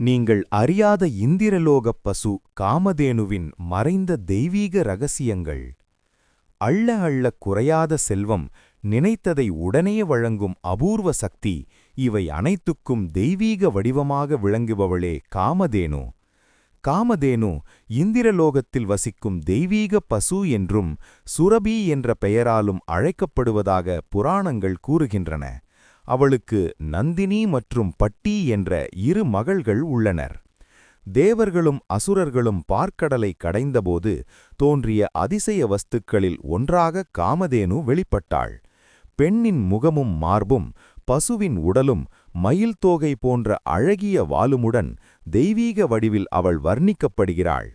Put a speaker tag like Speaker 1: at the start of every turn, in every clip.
Speaker 1: நீங்கள் அறியாத இந்திரலோகப் பசு காமதேனுவின் மறைந்த தெய்வீக ரகசியங்கள். அள்ள அள்ள குறையாத செல்வம் நினைத்ததை உடனே வழங்கும் அபூர்வ சக்தி இவை அனைத்துக்கும் தெய்வீக வடிவமாக விளங்குபவளே காமதேனு. காமதேனு இந்திரலோகத்தில் வசிக்கும் தெய்வீக பசு என்றும் சுரபி என்ற பெயராலும் அழைக்கப்படுவதாக புராணங்கள் கூறுகின்றன. அவளுக்கு நந்தினி மற்றும் பட்டி என்ற இரு மகள்கள் உள்ளனர். தேவர்களும் அசுரர்களும் பார்க்கடலை கடைந்தபோது தோன்றிய அதிசய வஸ்துக்களில் ஒன்றாக காமதேனு வெளிப்பட்டாள். பெண்ணின் முகமும் மார்பும் பசுவின் உடலும் மயில் தோகை போன்ற அழகிய வாலுமுடன் தெய்வீக வடிவில் அவள் வர்ணிக்கப்படுகிறாள்.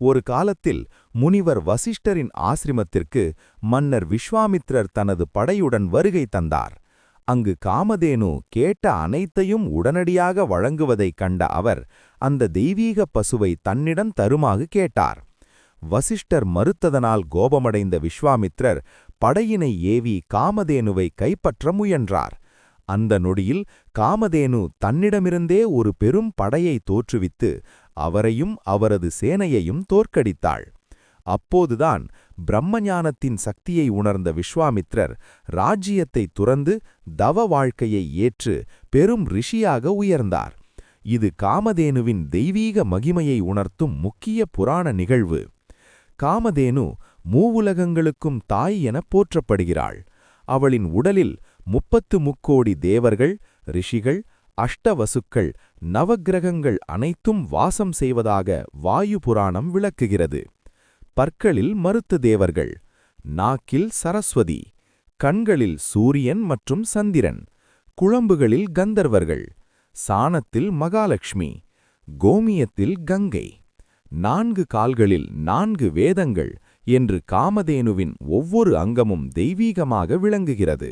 Speaker 1: ஒரு காலத்தில் முனிவர் வசிஷ்டரின் ஆசிரமத்திற்கு மன்னர் விஸ்வாமித்ரர் தனது படையுடன் வருகை தந்தார். அங்கு காமதேனு கேட்ட அனைத்தையும் உடனடியாக வழங்குவதைக் கண்ட அவர் அந்த தெய்வீக பசுவை தன்னிடம் தருமாறு கேட்டார். வசிஷ்டர் மறுத்ததனால் கோபமடைந்த விஸ்வாமித்ரர் படையினை ஏவி காமதேனுவை கைப்பற்ற முயன்றார். அந்த நொடியில் காமதேனு தன்னிடமிருந்தே ஒரு பெரும் படையை தோற்றுவித்து அவரையும் அவரது சேனையையும் தோற்கடித்தாள். அப்போதுதான் பிரம்மஞானத்தின் சக்தியை உணர்ந்த விஸ்வாமித்ரர் ராஜ்யத்தை துறந்து தவ வாழ்க்கையை ஏற்று பெரும் ரிஷியாக உயர்ந்தார். இது காமதேனுவின் தெய்வீக மகிமையை உணர்த்தும் முக்கிய புராண நிகழ்வு. காமதேனு மூவுலகங்களுக்கும் தாய் எனப் போற்றப்படுகிறாள். அவளின் உடலில் முப்பத்து முக்கோடி தேவர்கள் ரிஷிகள் அஷ்டவசுக்கள் நவக்கிரகங்கள் அனைத்தும் வாசம் செய்வதாக வாயு புராணம் விளக்குகிறது. பற்களில் மருத்து தேவர்கள். நாக்கில் சரஸ்வதி கண்களில் சூரியன் மற்றும் சந்திரன் குழம்புகளில் கந்தர்வர்கள் சாணத்தில் மகாலட்சுமி கோமியத்தில் கங்கை நான்கு கால்களில் நான்கு வேதங்கள் என்று காமதேனுவின் ஒவ்வொரு அங்கமும் தெய்வீகமாக விளங்குகிறது.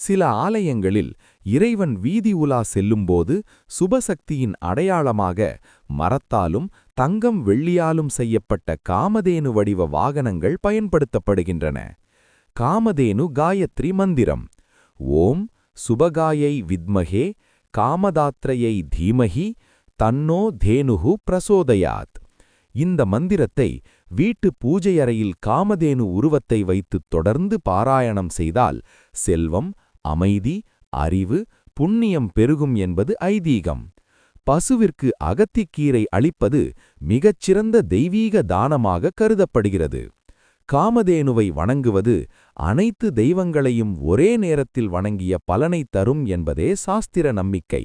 Speaker 1: சில ஆலயங்களில் இறைவன் வீதி உலா செல்லும்போது சுபசக்தியின் அடையாளமாக மரத்தாலும் தங்கம் வெள்ளியாலும் செய்யப்பட்ட காமதேனு வடிவ வாகனங்கள் பயன்படுத்தப்படுகின்றன. காமதேனு காயத்ரி மந்திரம். ஓம் சுபகாயை வித்மகே காமதாத்ரையை தீமகி தன்னோ தேனுகு பிரசோதயாத். இந்த மந்திரத்தை வீட்டு பூஜையறையில் காமதேனு உருவத்தை வைத்து தொடர்ந்து பாராயணம் செய்தால் செல்வம் அமைதி அறிவு புண்ணியம் பெருகும் என்பது ஐதீகம். பசுவிற்கு அகத்திக்கீரை அளிப்பது மிகச்சிறந்த தெய்வீக தானமாக கருதப்படுகிறது. காமதேனுவை வணங்குவது அனைத்து தெய்வங்களையும் ஒரே நேரத்தில் வணங்கிய பலனைத் தரும் என்பதே சாஸ்திர நம்பிக்கை.